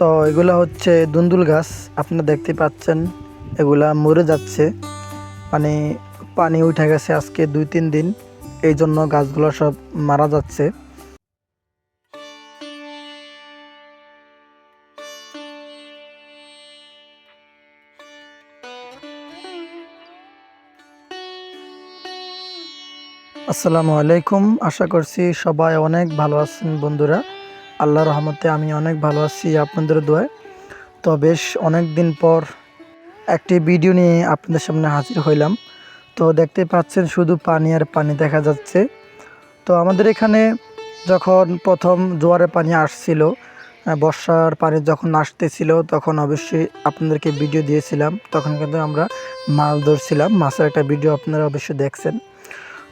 তো এগুলা হচ্ছে দুন্দুল গাছ, আপনারা দেখতে পাচ্ছেন। এগুলা মরে যাচ্ছে। মানে পানি উঠে গেছে আজকে দুই তিন দিন। এই জন্য গাছগুলো সব মারা যাচ্ছে। আসসালামু আলাইকুম। আশা করছি সবাই অনেক ভালো আছেন বন্ধুরা। আল্লাহ রহমতে আমি অনেক ভালো আছি আপনাদের দোয়ায়। তো বেশ অনেক দিন পর একটি ভিডিও নিয়ে আপনাদের সামনে হাজির হইলাম। তো দেখতে পাচ্ছেন শুধু পানি আর পানি দেখা যাচ্ছে। তো আমাদের এখানে যখন প্রথম জোয়ারের পানি আসছিল বর্ষার পানি যখন আসতেছিল, তখন অবশ্যই আপনাদেরকে ভিডিও দিয়েছিলাম। তখন কিন্তু আমরা মাছ ধরছিলাম। মাছের একটা ভিডিও আপনারা অবশ্যই দেখছেন।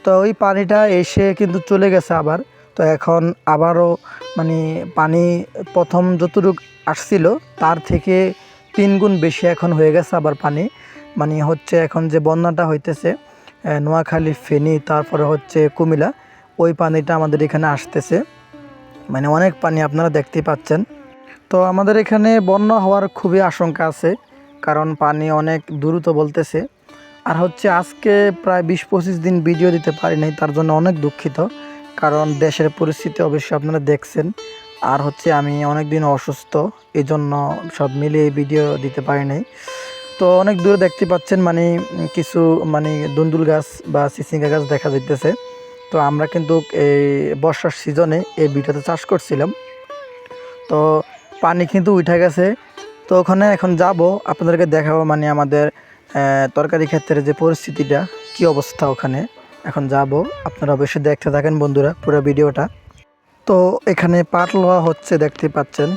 তো ওই পানিটা এসে কিন্তু চলে গেছে আবার। তো এখন আবারও মানে পানি প্রথম যতটুকু আসছিল, তার থেকে তিন গুণ বেশি এখন হয়ে গেছে আবার পানি। মানে হচ্ছে এখন যে বন্যাটা হইতেছে নোয়াখালী, ফেনী, তারপরে হচ্ছে কুমিলা ওই পানিটা আমাদের এখানে আসতেছে। মানে অনেক পানি আপনারা দেখতে পাচ্ছেন। তো আমাদের এখানে বন্যা হওয়ার খুবই আশঙ্কা আছে, কারণ পানি অনেক দ্রুত বলতেছে। আর হচ্ছে আজকে প্রায় বিশ পঁচিশ দিন ভিডিও দিতে পারি নাই, তার জন্য অনেক দুঃখিত। কারণ দেশের পরিস্থিতি অবশ্যই আপনারা দেখছেন। আর হচ্ছে আমি অনেক দিন অসুস্থ এই জন্য সব মিলিয়ে ভিডিও দিতে পারি নাই। তো অনেক দূরে দেখতে পাচ্ছেন মানে কিছু মানে দুন্দুল গাছ বা সিসিঙ্গা গাছ দেখা যাইতেছে। তো আমরা কিন্তু এই বর্ষার সিজনে এই বিটাতে চাষ করছিলাম। তো পানি কিন্তু উঠে গেছে। তো ওখানে এখন যাব, আপনাদেরকে দেখাবো মানে আমাদের তরকারি ক্ষেত্রে যে পরিস্থিতিটা, কি অবস্থা ওখানে। এখন যাব। আপনারা অবশ্যই দেখতে থাকেন বন্ধুরা পুরো ভিডিওটা। তো এখানে পাট লোয়া হচ্ছে, দেখতে পাচ্ছেন।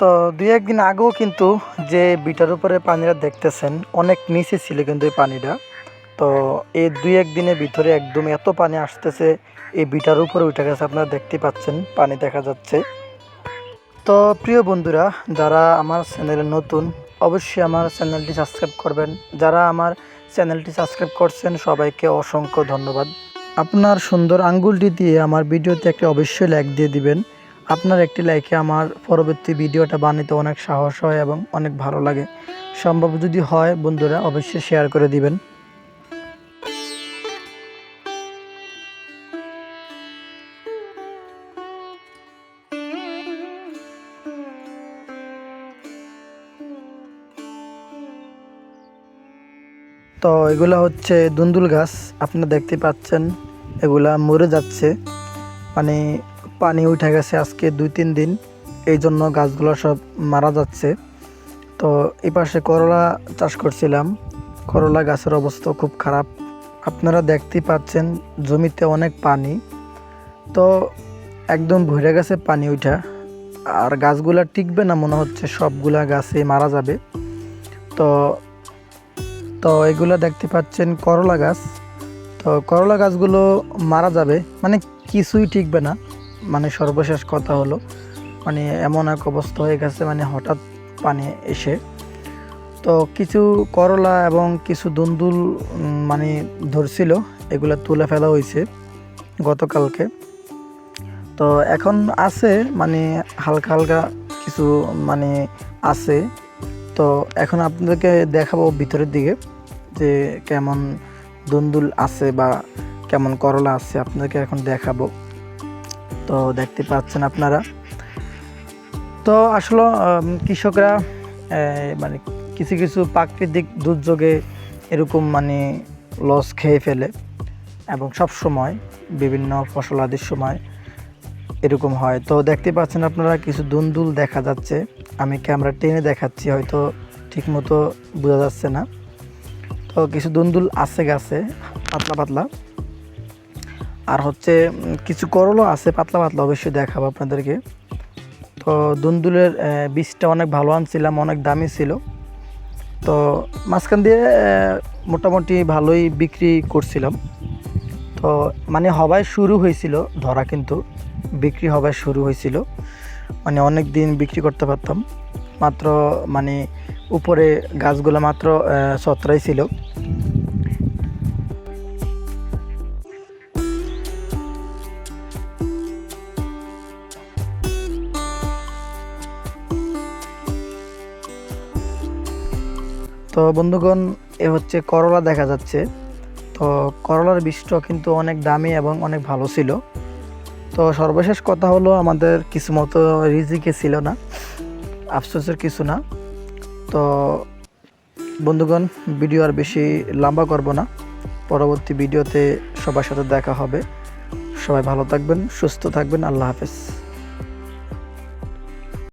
তো দুই একদিন আগেও কিন্তু যে বিটার উপরে পানিটা দেখতেছেন, অনেক নিচে ছিল কিন্তু এই পানিটা। তো এই দুই একদিনের ভিতরে একদম এত পানি আসতেছে, এই বিটার উপরে উঠে গেছে, আপনারা দেখতে পাচ্ছেন, পানি দেখা যাচ্ছে। তো প্রিয় বন্ধুরা, যারা আমার চ্যানেলে নতুন, অবশ্যই আমার চ্যানেলটি সাবস্ক্রাইব করবেন। যারা আমার চ্যানেলটি সাবস্ক্রাইব করছেন, সবাইকে অসংখ্য ধন্যবাদ। আপনার সুন্দর আঙ্গুলটি দিয়ে আমার ভিডিওতে একটি অবশ্যই লাইক দিয়ে দিবেন। আপনার একটি লাইকে আমার পরবর্তী ভিডিওটা বানাতে অনেক সাহস হয় এবং অনেক ভালো লাগে। সম্ভব যদি হয়, বন্ধুরা, অবশ্যই শেয়ার করে দিবেন। তো এগুলা হচ্ছে দুন্দুল গাছ। আপনারা দেখতে পাচ্ছেন, এগুলা মরে যাচ্ছে। মানে পানি উঠে গেছে আজকে দুই, তিন দিন। এই জন্য গাছগুলো সব মারা যাচ্ছে। তো এই পাশে করলা চাষ করছিলাম। করলা গাছের অবস্থা খুব খারাপ। আপনারা দেখতেই পাচ্ছেন জমিতে অনেক পানি। তো একদম ভরে গেছে পানি উঠা। আর গাছগুলা টিকবে না মনে হচ্ছে, সবগুলা গাছে মারা যাবে। তো তো এগুলো দেখতে পাচ্ছেন করলা গাছ। তো করলা গাছগুলো মারা যাবে মানে কিছুই টিকবে না। মানে সর্বশেষ কথা হলো মানে এমন এক অবস্থা হয়ে গেছে মানে হঠাৎ পানি এসে। তো কিছু করলা এবং কিছু দুন্দুল মানে ধরছিল, এগুলো তুলে ফেলা হয়েছে গতকালকে। তো এখন আছে মানে হালকা হালকা কিছু মানে আছে। তো এখন আপনাদেরকে দেখাবো ভিতরের দিকে যে কেমন দুন্দুল আছে বা কেমন করলা আছে, আপনাদেরকে এখন দেখাবো। তো দেখতে পাচ্ছেন আপনারা। তো আসলে কৃষকরা মানে কিছু কিছু প্রাকৃতিক দুর্যোগে এরকম মানে লস খেয়ে ফেলে এবং সব সময় বিভিন্ন ফসল আদির সময় এরকম হয়। তো দেখতে পাচ্ছেন আপনারা, কিছু দুন্দুল দেখা যাচ্ছে। আমি ক্যামেরা টেনে দেখাচ্ছি, হয়তো ঠিকমতো বোঝা যাচ্ছে না। তো কিছু দুন্দুল আছে গাছে, পাতলা পাতলা। আর হচ্ছে কিছু করলও আছে, পাতলা পাতলা অবশ্যই দেখাবো আপনাদেরকে। তো দুন্দুলের বীজটা অনেক ভালো আনছিলাম, অনেক দামি ছিল। তো মাঝখান দিয়ে মোটামুটি ভালোই বিক্রি করছিলাম। তো মানে হবাই শুরু হয়েছিল, ধরা কিন্তু বিক্রি হবার শুরু হয়েছিল। মানে অনেক দিন বিক্রি করতে পারতাম। মাত্র মানে উপরে গাছগুলো মাত্র ছত্রাই ছিল। তো বন্ধুগণ, এ হচ্ছে করলা দেখা যাচ্ছে। তো করলার বীজটা কিন্তু অনেক দামি এবং অনেক ভালো ছিল। তো সর্বশেষ কথা হলো, আমাদের কিছু মতো রিজিকে ছিল না, আফসোসের কিছু না। তো বন্ধুগণ, ভিডিও আর বেশি লম্বা করব না। পরবর্তী ভিডিওতে সবার সাথে দেখা হবে। সবাই ভালো থাকবেন, সুস্থ থাকবেন, আল্লাহ হাফেজ।